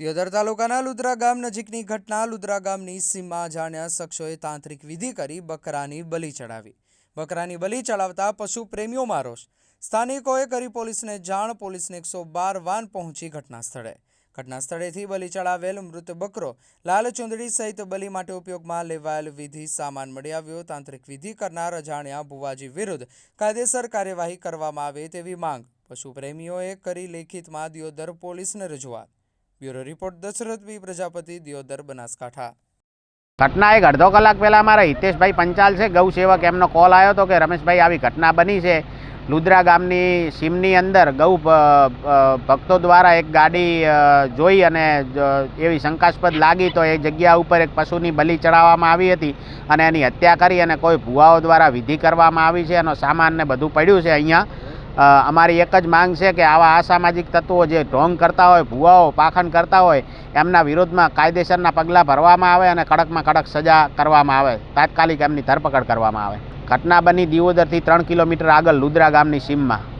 દિયોદર તાલુકાના લુદ્રા ગામ નજીકની ઘટના લુદ્રા ગામની સીમમાં અજાણ્યા શખ્સોએ તાંત્રિક વિધિ કરી બકરાની બલી ચડાવી બકરાની બલી ચડાવતા પશુ પ્રેમીઓમાં રોષ. સ્થાનિકોએ કરી પોલીસને જાણ, પોલીસને એકસો બાર વાન પહોંચી ઘટના સ્થળે. ઘટના સ્થળેથી બલી ચડાવેલ મૃત બકરો લાલ ચુંદડી સહિત બલી માટે ઉપયોગમાં લેવાયેલ વિધિ સામાન મળી આવ્યો. તાંત્રિક વિધિ કરનાર અજાણ્યા ભુવાજી વિરુદ્ધ કાયદેસર કાર્યવાહી કરવામાં આવે તેવી માંગ. પશુ પ્રેમીઓએ કરી લેખિતમાં દિયોદર પોલીસને રજૂઆત. Bureau report Dashrath Prajapati Deodar Banaskantha. ઘટના એક અડધો કલાક પહેલાં મારા હિતેશભાઈ પંચાલ છે ગૌ સેવક એમનો કોલ આવ્યો હતો કે રમેશભાઈ આવી ઘટના બની છે. લુદ્રા ગામની સીમની અંદર ગૌ ભક્તો દ્વારા એક ગાડી જોઈ અને એવી શંકાસ્પદ લાગી તો એ જગ્યા ઉપર એક પશુની બલિ ચડાવવામાં આવી હતી અને એની હત્યા કરી અને કોઈ ભુવાઓ દ્વારા વિધિ કરવામાં આવી છે એનો સામાન ને બધું પડ્યું છે અહીંયા. અમારી એક જ માંગ છે કે આવા અસામાજિક તત્વો જે ઢોંગ કરતા હોય, ભુવાઓ પાખંડ કરતા હોય, એમના વિરોધમાં કાયદેસરના પગલાં ભરવામાં આવે અને કડકમાં કડક સજા કરવામાં આવે. તાત્કાલિક એમની ધરપકડ કરવામાં આવે. ઘટના બની દિવોદરથી ત્રણ કિલોમીટર આગળ લુદ્રા ગામની સીમમાં.